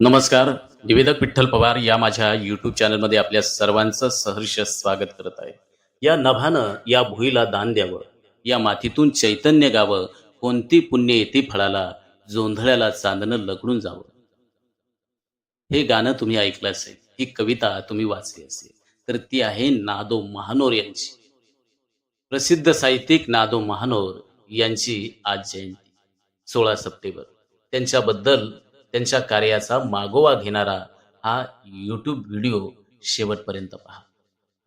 नमस्कार. निवेदक विठ्ठल पवार या माझ्या युट्यूब चॅनलमध्ये आपल्या सर्वांचं सहर्ष स्वागत करत आहे. या नभानं या भुईला दान द्यावं. या मातीतून चैतन्य गावं कोणती पुण्य येते फळाला जोंधळ्याला चांदणं लगडून जावं. हे गाणं तुम्ही ऐकलं असेल ही कविता तुम्ही वाचली असेल तर ती आहे नादो महानोर यांची. प्रसिद्ध साहित्यिक नादो महानोर यांची आज जयंती सोळा सप्टेंबर. त्यांच्याबद्दल त्यांच्या कार्याचा मागोवा घेणारा हा यूट्यूब व्हिडिओ शेवटपर्यंत पहा.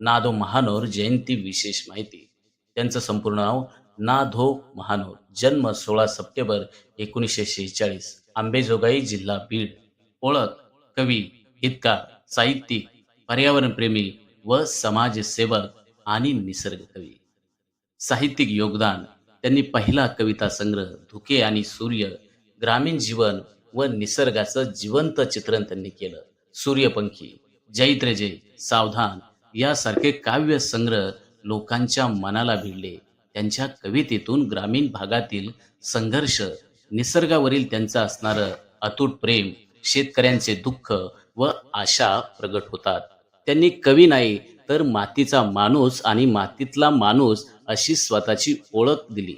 नादो महानोर जयंती विशेष माहिती. त्यांचं संपूर्ण नाव नाधो महानोर. जन्म सोळा सप्टेंबर एकोणीसशे शेहेचाळीस. आंबेजोगाई जिल्हा बीड. ओळख कवी हितकार साहित्यिक पर्यावरणप्रेमी व समाजसेवक आणि निसर्ग कवी. साहित्यिक योगदान. त्यांनी पहिला कविता संग्रह धुके आणि सूर्य ग्रामीण जीवन व निसर्गाचं जिवंत चित्रण त्यांनी केलं. सूर्यपंखी जैत्र जय सावधान यासारखे काव्य संग्रह लोकांच्या मनाला भिडले. त्यांच्या कवितेतून ग्रामीण भागातील संघर्ष निसर्गावरील त्यांचं असणारं अतूट प्रेम शेतकऱ्यांचे दुःख व आशा प्रगट होतात. त्यांनी कवी नाही तर मातीचा माणूस आणि मातीतला माणूस अशी स्वतःची ओळख दिली.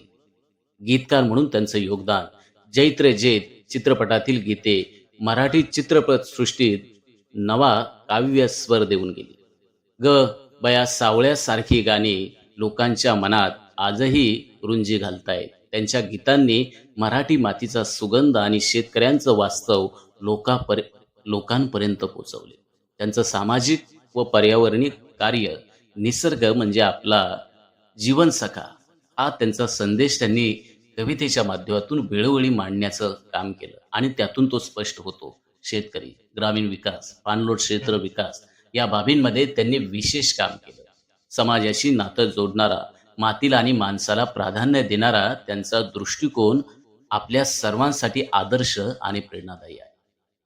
गीतकार म्हणून त्यांचं योगदान जैत्र जेत चित्रपटातील गीते मराठी चित्रपट सृष्टीत नवा काव्य स्वर देऊन गेली. ग बया सावळ्यासारखी गाणी लोकांच्या मनात आजही रुंजी घालतायत. त्यांच्या गीतांनी मराठी मातीचा सुगंध आणि शेतकऱ्यांचं वास्तव लोकापर लोकांपर्यंत पोचवले. त्यांचं सामाजिक व पर्यावरणीय कार्य निसर्ग म्हणजे आपला जीवनसखा. हा त्यांचा संदेश त्यांनी कवितेच्या माध्यमातून वेळोवेळी मांडण्याचं काम केलं आणि त्यातून तो स्पष्ट होतो. शेतकरी ग्रामीण विकास पाणलोट क्षेत्र विकास या बाबींमध्ये त्यांनी विशेष काम केलं. समाजाशी नातं जोडणारा मातीला आणि माणसाला प्राधान्य देणारा त्यांचा दृष्टिकोन आपल्या सर्वांसाठी आदर्श आणि प्रेरणादायी आहे.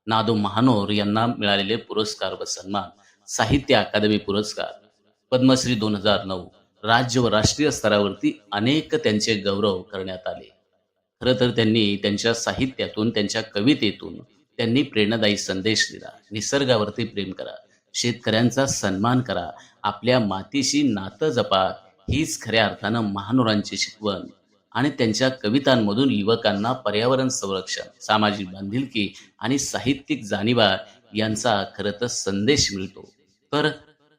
नादो महानोर यांना मिळालेले पुरस्कार व सन्मान साहित्य अकादमी पुरस्कार पद्मश्री दोन हजार नऊ राज्य व राष्ट्रीय स्तरावरती अनेक त्यांचे गौरव करण्यात आले. खरं तर त्यांनी त्यांच्या साहित्यातून त्यांच्या कवितेतून त्यांनी प्रेरणादायी संदेश दिला. निसर्गावरती प्रेम करा. शेतकऱ्यांचा सन्मान करा. आपल्या मातीशी नातं जपा. हीच खऱ्या अर्थानं महानुरांची शिकवण. आणि त्यांच्या कवितांमधून युवकांना पर्यावरण संरक्षण सामाजिक बांधिलकी आणि साहित्यिक जाणीवा यांचा खरं तर संदेश मिळतो. तर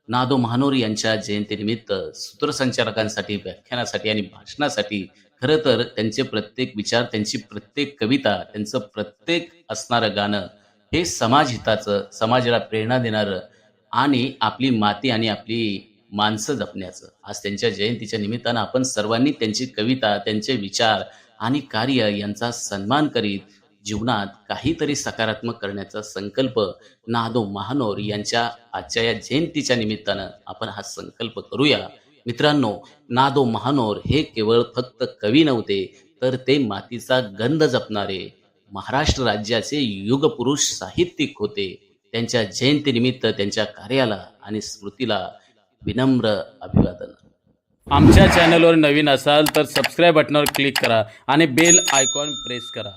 नादो महानोर यांच्या जयंतीनिमित्त सूत्रसंचालकांसाठी व्याख्यानासाठी आणि भाषणासाठी खरं तर त्यांचे प्रत्येक विचार त्यांची प्रत्येक कविता त्यांचं प्रत्येक असणारं गाणं हे समाजहिताचं समाजाला प्रेरणा देणारं आणि आपली माती आणि आपली माणसं जपण्याचं. आज त्यांच्या जयंतीच्या निमित्तानं आपण सर्वांनी त्यांची कविता त्यांचे विचार आणि कार्य यांचा सन्मान करीत जीवनात काहीतरी सकारात्मक करण्याचा संकल्प नादो महानोर यांच्या आजच्या या जयंतीच्या निमित्तानं आपण हा संकल्प करूया. मित्रांनो नादो महानोर हे केवळ फक्त कवी नव्हते तर ते मातीचा गंध जपणारे महाराष्ट्र राज्याचे युगपुरुष साहित्यिक होते. त्यांच्या जयंतीनिमित्त त्यांच्या कार्याला आणि स्मृतीला विनम्र अभिवादन. आमच्या चॅनलवर नवीन असाल तर सबस्क्राईब बटनावर क्लिक करा आणि बेल आयकॉन प्रेस करा.